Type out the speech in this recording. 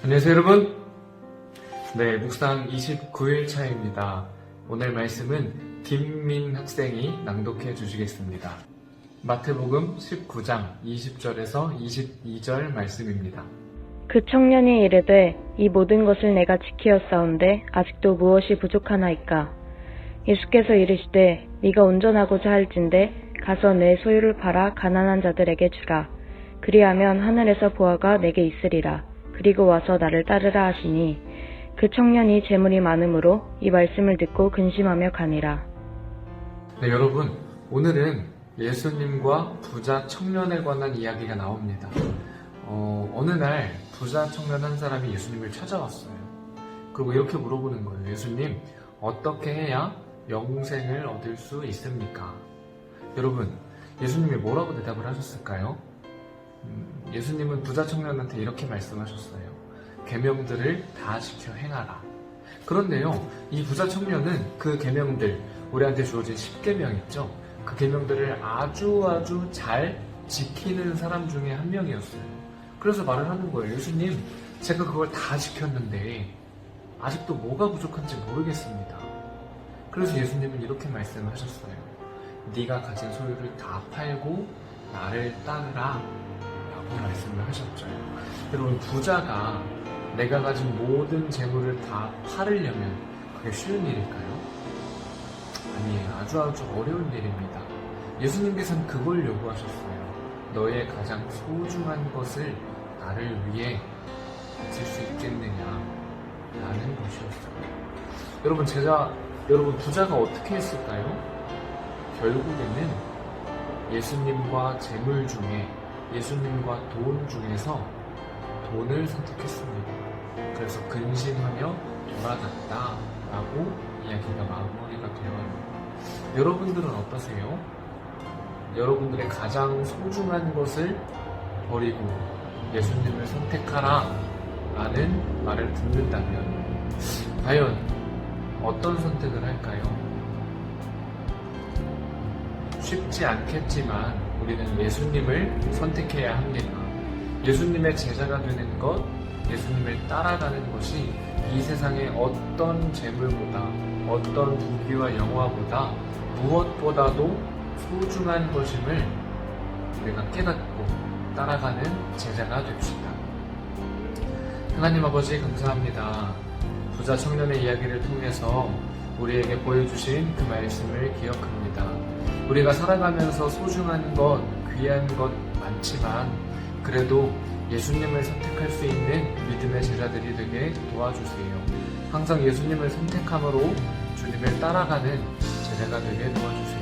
안녕하세요 여러분. 네 묵상 29일 차입니다. 오늘 말씀은 김민 학생이 낭독해 주시겠습니다. 마태복음 19장 20절에서 22절 말씀입니다. 그 청년이 이르되 이 모든 것을 내가 지키었사온데 아직도 무엇이 부족하나이까? 예수께서 이르시되 네가 온전하고자 할진대 가서 내 소유를 팔아 가난한 자들에게 주라. 그리하면 하늘에서 보화가 내게 있으리라 그리고 와서 나를 따르라 하시니 그 청년이 재물이 많으므로 이 말씀을 듣고 근심하며 가니라 네 여러분 오늘은 예수님과 부자 청년에 관한 이야기가 나옵니다 어, 어느 날 부자 청년 한 사람이 예수님을 찾아왔어요 그리고 이렇게 물어보는 거예요 예수님 어떻게 해야 영생을 얻을 수 있습니까? 여러분 예수님이 뭐라고 대답을 하셨을까요? 음, 예수님은 부자 청년한테 이렇게 말씀하셨어요. 계명들을 다 지켜 행하라. 그런데요, 이 부자 청년은 그 계명들 우리한테 주어진 10계명 있죠. 그 계명들을 아주 아주 잘 지키는 사람 중에 한 명이었어요. 그래서 말을 하는 거예요. 예수님, 제가 그걸 다 지켰는데 아직도 뭐가 부족한지 모르겠습니다. 그래서 예수님은 이렇게 말씀하셨어요. 네가 가진 소유를 다 팔고 나를 따르라 라고 말씀을 하셨죠. 여러분 부자가 내가 가진 모든 재물을 다 팔으려면 그게 쉬운 일일까요? 아니에요. 아주 아주 어려운 일입니다. 예수님께서는 그걸 요구하셨어요. 너의 가장 소중한 것을 나를 위해 바칠 수 있겠느냐 라는 것이었어요. 여러분 제자 여러분 부자가 어떻게 했을까요? 결국에는 예수님과 재물 중에 예수님과 돈 중에서 돈을 선택했습니다. 그래서 근심하며 돌아갔다 라고 이야기가 마무리가 되어요. 여러분들은 어떠세요? 여러분들의 가장 소중한 것을 버리고 예수님을 선택하라 라는 말을 듣는다면 과연 어떤 선택을 할까요? 쉽지 않겠지만 우리는 예수님을 선택해야 합니다. 예수님의 제자가 되는 것, 예수님을 따라가는 것이 이 세상의 어떤 재물보다, 어떤 부귀와 영화보다 무엇보다도 소중한 것임을 우리가 깨닫고 따라가는 제자가 됩시다. 하나님 아버지 감사합니다. 부자 청년의 이야기를 통해서 우리에게 보여주신 그 말씀을 기억합니다. 우리가 살아가면서 소중한 것, 귀한 것 많지만 그래도 예수님을 선택할 수 있는 믿음의 제자들이 되게 도와주세요. 항상 예수님을 선택함으로 주님을 따라가는 제자가 되게 도와주세요.